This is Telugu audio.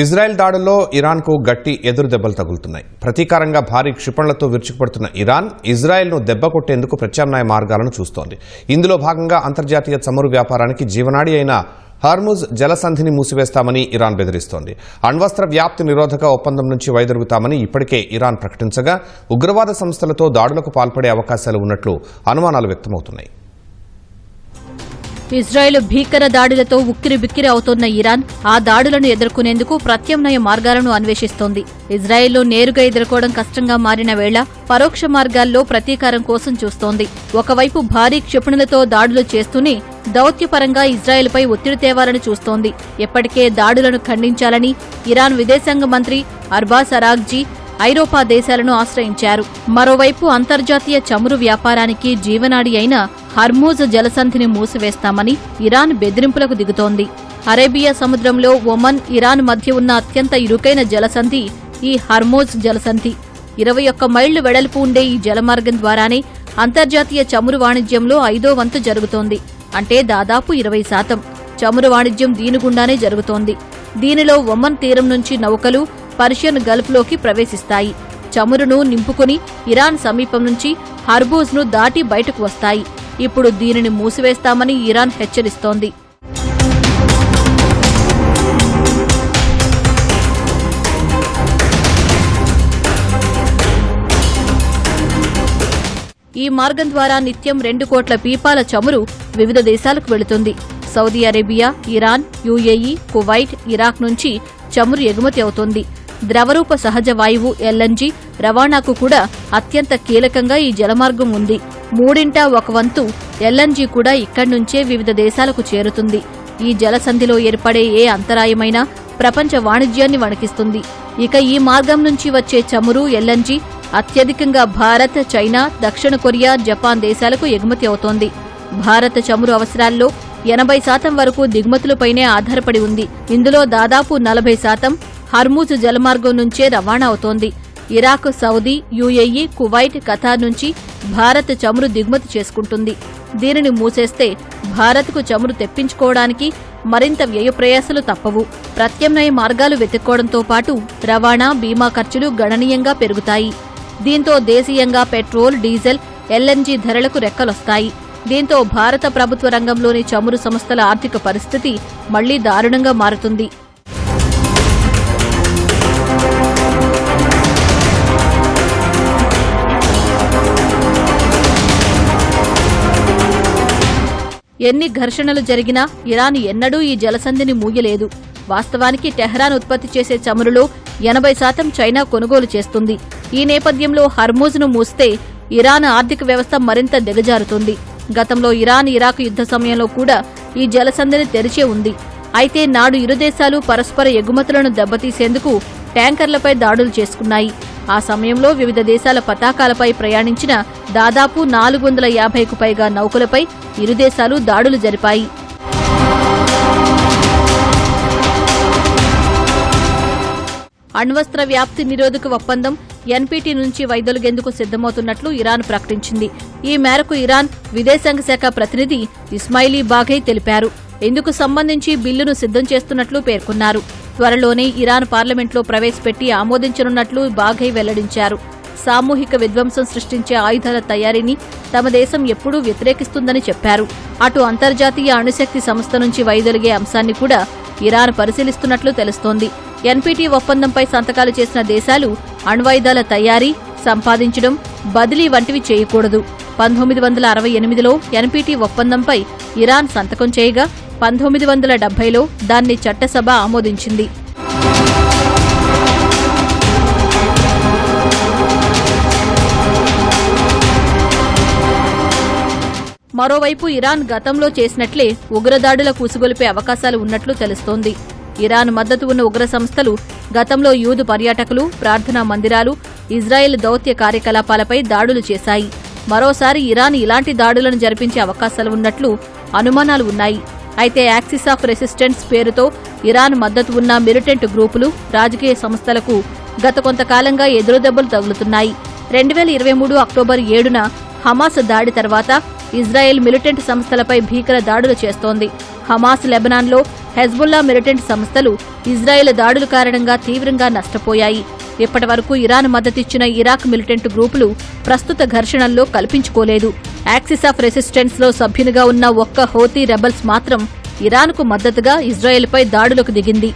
ఇజ్రాయెల్ దాడుల్లో ఇరాన్కు గట్టి ఎదురు దెబ్బలు తగులుతున్నాయి. ప్రతీకారంగా భారీ క్షిపణులతో విరుచుకుపడుతున్న ఇరాన్ ఇజ్రాయెల్ను దెబ్బ కొట్టేందుకు ప్రత్యామ్నాయ మార్గాలను చూస్తోంది. ఇందులో భాగంగా అంతర్జాతీయ చమురు వ్యాపారానికి జీవనాడి అయిన హార్ముజ్ జలసంధిని మూసివేస్తామని ఇరాన్ బెదిరిస్తోంది. అణ్వస్త్ర వ్యాప్తి నిరోధక ఒప్పందం నుంచి వైదొలుగుతామని ఇప్పటికే ఇరాన్ ప్రకటించగా ఉగ్రవాద సంస్థలతో దాడులకు పాల్పడే అవకాశాలు ఉన్నట్లు అనుమానాలు వ్యక్తమవుతున్నాయి. ఇజ్రాయెల్ భీకర దాడులతో ఉక్కిరిబిక్కిరి అవుతోన్న ఇరాన్ ఆ దాడులను ఎదుర్కొనేందుకు ప్రత్యామ్నాయ మార్గాలను అన్వేషిస్తోంది. ఇజ్రాయెల్లో నేరుగా ఎదుర్కోవడం కష్టంగా మారిన వేళ పరోక్ష మార్గాల్లో ప్రతీకారం కోసం చూస్తోంది. ఒకవైపు భారీ క్షిపణులతో దాడులు చేస్తూనే దౌత్యపరంగా ఇజ్రాయెల్పై ఒత్తిడి తేవాలని చూస్తోంది. ఎప్పటికే దాడులను ఖండించాలని ఇరాన్ విదేశాంగ మంత్రి అర్బాస్ అరాగ్జీ ఐరోపా దేశాలను ఆశ్రయించారు. మరోవైపు అంతర్జాతీయ చమురు వ్యాపారానికి జీవనాడి అయిన హర్మూజ్ జలసంధిని మూసివేస్తామని ఇరాన్ బెదిరింపులకు దిగుతోంది. అరేబియా సముద్రంలో ఒమన్ ఇరాన్ మధ్య ఉన్న అత్యంత ఇరుకైన జలసంధి ఈ హర్మోజ్ జలసంధి. ఇరవై ఒక్క మైళ్ళు వెడల్పు ఉండే ఈ జలమార్గం ద్వారానే అంతర్జాతీయ చమురు వాణిజ్యంలో ఐదో వంతు జరుగుతోంది. అంటే దాదాపు ఇరవై శాతం. చమురు వాణిజ్యం దీని గుండానే జరుగుతోంది. దీనిలో ఒమన్ తీరం నుంచి నౌకలు పర్షియన్ గల్ఫ్లోకి ప్రవేశిస్తాయి. చమురును నింపుకుని ఇరాన్ సమీపం నుంచి హర్బూజ్ను దాటి బయటకు వస్తాయి. ఇప్పుడు దీనిని మూసివేస్తామని ఇరాన్ హెచ్చరిస్తోంది. ఈ మార్గం ద్వారా నిత్యం రెండు కోట్ల పీపాల చమురు వివిధ దేశాలకు వెళుతుంది. Saudi Arabia Iran UAE Kuwait Iraq నుంచి చమురు ఎగుమతి అవుతోంది. ద్రవరూప సహజ వాయువు ఎల్ఎన్జీ రవాణాకు కూడా అత్యంత కీలకంగా ఈ జలమార్గం ఉంది. మూడింట ఒక వంతు ఎల్ఎన్జీ కూడా ఇక్కడి నుంచే వివిధ దేశాలకు చేరుతుంది. ఈ జలసంధిలో ఏర్పడే ఏ అంతరాయమైనా ప్రపంచ వాణిజ్యాన్ని వణికిస్తుంది. ఇక ఈ మార్గం నుంచి వచ్చే చమురు ఎల్ఎన్జీ అత్యధికంగా భారత్ చైనా దక్షిణ కొరియా జపాన్ దేశాలకు ఎగుమతి అవుతోంది. భారత చమురు అవసరాల్లో ఎనభై శాతం వరకు దిగుమతులపైనే ఆధారపడి ఉంది. ఇందులో దాదాపు నలభై శాతం హర్మూజ్ జలమార్గం నుంచే రవాణా అవుతోంది. Iraq Saudi UAE Kuwait Qatar నుంచి భారత్ చమురు దిగుమతి చేసుకుంటుంది. దీనిని మూసేస్తే భారత్కు చమురు తెప్పించుకోవడానికి మరింత వ్యయ ప్రయాసలు తప్పవు. ప్రత్యామ్నాయ మార్గాలు వెతుక్కోవడంతో పాటు రవాణా బీమా ఖర్చులు గణనీయంగా పెరుగుతాయి. దీంతో దేశీయంగా పెట్రోల్ డీజిల్ ఎల్ఎన్జీ ధరలకు రెక్కలొస్తాయి. దీంతో భారత ప్రభుత్వ రంగంలోని చమురు సంస్థల ఆర్థిక పరిస్థితి మళ్ళీ దారుణంగా మారుతుంది. ఎన్ని ఘర్షణలు జరిగినా ఇరాన్ ఎన్నడూ ఈ జలసంధిని మూయలేదు. వాస్తవానికి టెహ్రాన్ ఉత్పత్తి చేసే చమురులో ఎనభై శాతం చైనా కొనుగోలు చేస్తుంది. ఈ నేపథ్యంలో హర్మూజ్ను మూస్తే ఇరాన్ ఆర్థిక వ్యవస్థ మరింత దిగజారుతుంది. గతంలో ఇరాన్ ఇరాక్ యుద్ధ సమయంలో కూడా ఈ జలసంధిని తెరిచే ఉంది. అయితే నాడు ఇరు దేశాలు పరస్పర ఎగుమతులను దెబ్బతీసేందుకు ట్యాంకర్లపై దాడులు చేసుకున్నాయి. ఆ సమయంలో వివిధ దేశాల పతాకాలపై ప్రయాణించిన దాదాపు నాలుగు వందల యాభైకు పైగా నౌకలపై ఇరు దేశాలు దాడులు జరిపాయి. అణ్వస్త్ర వ్యాప్తి నిరోధక ఒప్పందం ఎన్పీటీ నుంచి వైదొలిగేందుకు సిద్దమవుతున్నట్లు ఇరాన్ ప్రకటించింది. ఈ మేరకు ఇరాన్ విదేశాంగ శాఖ ప్రతినిధి ఇస్మాయిలీ బాఘై తెలిపారు. ఇందుకు సంబంధించి బిల్లును సిద్ధం చేస్తున్నట్లు పేర్కొన్నారు. త్వరలోనే ఇరాన్ పార్లమెంట్లో ప్రవేశపెట్టి ఆమోదించనున్నట్లు బాఘై వెల్లడించారు. సామూహిక విధ్వంసం సృష్టించే ఆయుధాల తయారీని తమ దేశం ఎప్పుడూ వ్యతిరేకిస్తుందని చెప్పారు. అటు అంతర్జాతీయ అణుశక్తి సంస్థ నుంచి వైదొలిగే అంశాన్ని కూడా ఇరాన్ పరిశీలిస్తున్నట్లు తెలుస్తోంది. ఎన్పీటీ ఒప్పందంపై సంతకాలు చేసిన దేశాలు అణ్వాయుధాల తయారీ సంపాదించడం బదిలీ వంటివి చేయకూడదు. పంతొమ్మిది వందల అరవై ఎనిమిదిలో ఎన్పీటీ ఒప్పందంపై ఇరాన్ సంతకం చేయగా పంతొమ్మిది వందల డెబ్బైలో దాన్ని చట్టసభ ఆమోదించింది. మరోవైపు ఇరాన్ గతంలో చేసినట్లే ఉగ్రదాడుల కూసుగొలిపే అవకాశాలు ఉన్నట్లు తెలుస్తోంది. ఇరాన్ మద్దతు ఉన్న ఉగ్ర సంస్థలు గతంలో యూదు పర్యాటకులు ప్రార్థనా మందిరాలు ఇజ్రాయెల్ దౌత్య కార్యకలాపాలపై దాడులు చేశాయి. మరోసారి ఇరాన్ ఇలాంటి దాడులను జరిపించే అవకాశాలు ఉన్నట్లు అనుమానాలు ఉన్నాయి. అయితే యాక్సిస్ ఆఫ్ రెసిస్టెన్స్ పేరుతో ఇరాన్ మద్దతు ఉన్న మిలిటెంట్ గ్రూపులు రాజకీయ సంస్థలకు గత కొంతకాలంగా ఎదురుదెబ్బలు తగులుతున్నాయి. రెండు వేల ఇరవై మూడు అక్టోబర్ ఏడున హమాస్ దాడి తర్వాత ఇజ్రాయెల్ మిలిటెంట్ సంస్థలపై భీకర దాడులు చేస్తోంది. హమాస్ లెబనాన్లో హెజ్బుల్లా మిలిటెంట్ సంస్థలు ఇజ్రాయెల్ దాడుల కారణంగా తీవ్రంగా నష్టపోయాయి. ఇప్పటి వరకు ఇరాన్ మద్దతిచ్చిన ఇరాక్ మిలిటెంట్ గ్రూపులు ప్రస్తుత ఘర్షణల్లో కల్పించుకోలేదు. యాక్సిస్ ఆఫ్ రెసిస్టెన్స్లో సభ్యునిగా ఉన్న ఒక్క హోతీ రెబల్స్ మాత్రం ఇరాన్కు మద్దతుగా ఇజ్రాయెల్పై దాడులకు దిగింది.